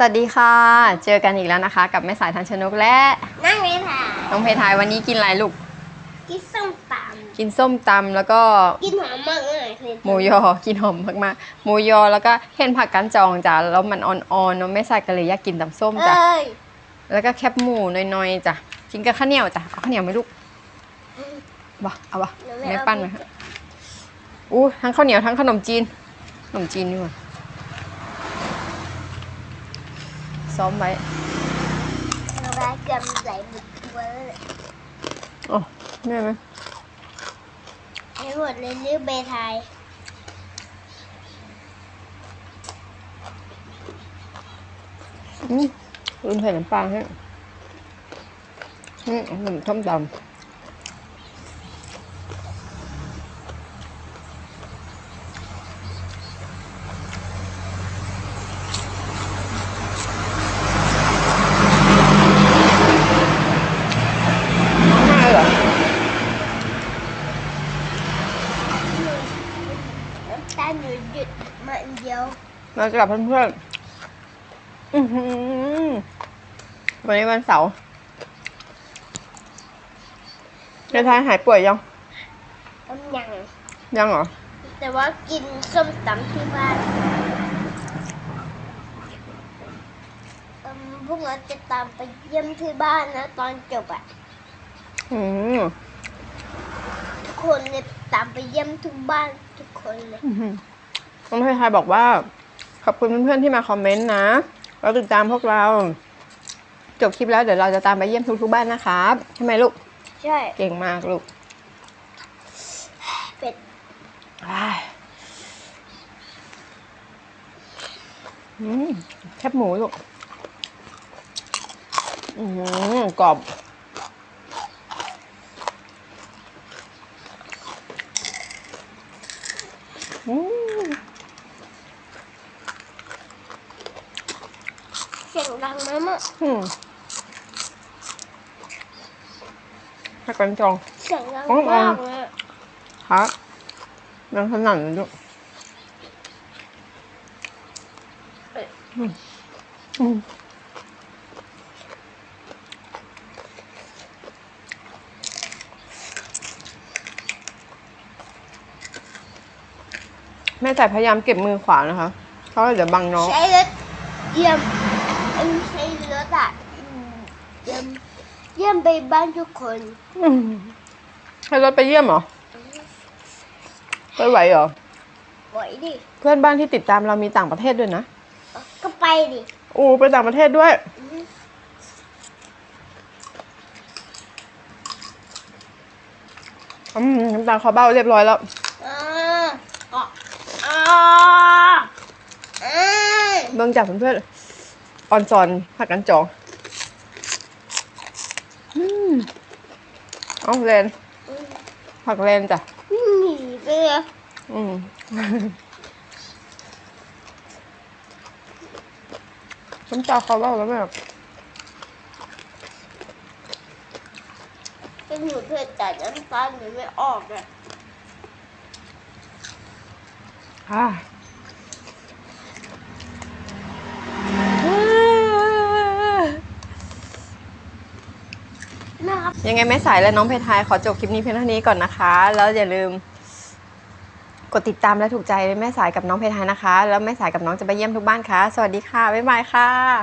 สวัสดีค่ะ เจอกันอีกแล้วนะคะ กับแม่สายทันชนกและนั่งเลยค่ะน้องเพทายวันนี้กินอะไรลูก กินส้มตกินส้มตำแล้วก็ำกินหอมมากเลยคือหมูยอ กินหอมมากๆหมูยอแล้วก็เห็นผักกันจองจ้ะแล้วมันอ่อนๆเนาะแม่สายก็เลยอยากกินตำส้มจ้ะเอ้ยแล้วก็แคบหมูน้อยๆจ้ะกินกับข้าวเหนียวจ้ะเอาข้าวเหนียวไหมลูกบ่เอาบ่ไม่ปั้นไหมคะอู้ทั้งข้าวเหนียวทั้งขนมจีนขนมจีนนี่หว่าซ้อมไว้เราได้เกลือไหลบุกตัวเลยอ๋อแม่ไหมให้หมดเลยลือเบทายอืมลืมใส่น้ำปลาให้อืมขนมต้มตำ ง่ายเหรอ น้ำ ตาลหนูหยุดมาอันเดียวมากับเพื่อนๆอื้อหือวันนี้วันเสาร์เจ๊ทายหายป่วยยัง ต้มยังยังเหรอ แต่ว่ากินส้มตำที่บ้านเอิ่มพวกเราจะตามไปเยี่ยมที่บ้านนะ ตอนจบอะอืมทุก คนเลยตามไปเยี่ยมทุกบ้านทุกคนเลยอื้อหือน้องเพทายบอกว่า ขอบคุณเพื่อนๆที่มาคอมเมนต์นะเราติดตามพวกเรา จบคลิปแล้วเดี๋ยวเราจะตามไปเยี่ยมทุกๆบ้านนะครับใช่ไหมลูก ใช่เก่งมากลูกเป็ดอ้ายอืมแคบหมูลูก อืมกรอบ อืม เสียงดังมากอะอืมให้กันจอง เสียงดังอ๋ออ๋อมากเลยอะฮะยังขนาดนั้นลูกอืมอืมแม่แต่พยายามเก็บมือขวานะคะเพราะว่าเดี๋ยวบังน้อง ใช้รถเยี่ยม เอ็มใช้รถอะอืมเยี่ยมเยี่ยมไปบ้านทุกคนอืมให้รถไปเยี่ยมเหรอไปไหวเหรอบ่อยดิเพื่อนบ้านที่ติดตามเรามีต่างประเทศด้วยนะก็ไปดิอูไปต่างประเทศด้วย อืมอืมน้ำตาลคอเบ้าเรียบร้อยแล้วอ่าอะอ่าอ่าเบิ่งจากเพื่อนๆ ออนซอนผักกันจองอืมเอาเลนอืมผักเลนจ้ะหนีไปเลยอืมน้ำตาคอเบ้าแล้วแบบเป็นหนูเพื่อนแต่น้ำตาลหนูไม่ออกเลยอ่า แม่ครับ ยังไงแม่สายและน้องเพทายขอจบคลิปนี้เพียงเท่านี้ก่อนนะคะ แล้วอย่าลืม กดติดตามและถูกใจแม่สายกับน้องเพทายนะคะ แล้วแม่สายกับน้องจะไปเยี่ยมทุกบ้านค่ะ สวัสดีค่ะ บ๊ายบายค่ะ